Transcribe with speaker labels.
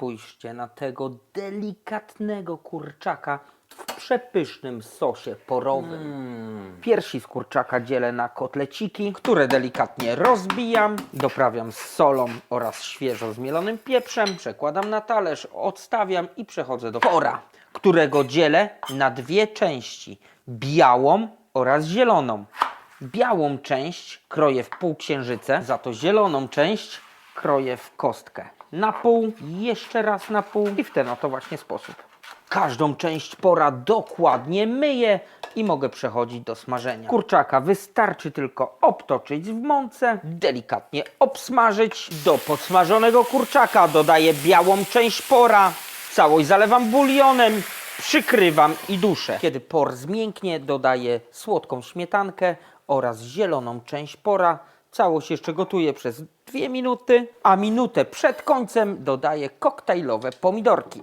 Speaker 1: spójrzcie na tego delikatnego kurczaka w przepysznym sosie porowym. Piersi z kurczaka dzielę na kotleciki, które delikatnie rozbijam, doprawiam z solą oraz świeżo zmielonym pieprzem, przekładam na talerz, odstawiam i przechodzę do pora, którego dzielę na dwie części, białą oraz zieloną. Białą część kroję w półksiężyce, za to zieloną część kroję w kostkę. Na pół, jeszcze raz na pół i w ten oto właśnie sposób. Każdą część pora dokładnie myję i mogę przechodzić do smażenia. Kurczaka wystarczy tylko obtoczyć w mące, delikatnie obsmażyć. Do podsmażonego kurczaka dodaję białą część pora, całość zalewam bulionem, przykrywam i duszę. Kiedy por zmięknie, dodaję słodką śmietankę oraz zieloną część pora. Całość jeszcze gotuję przez dwie minuty, a minutę przed końcem dodaję koktajlowe pomidorki.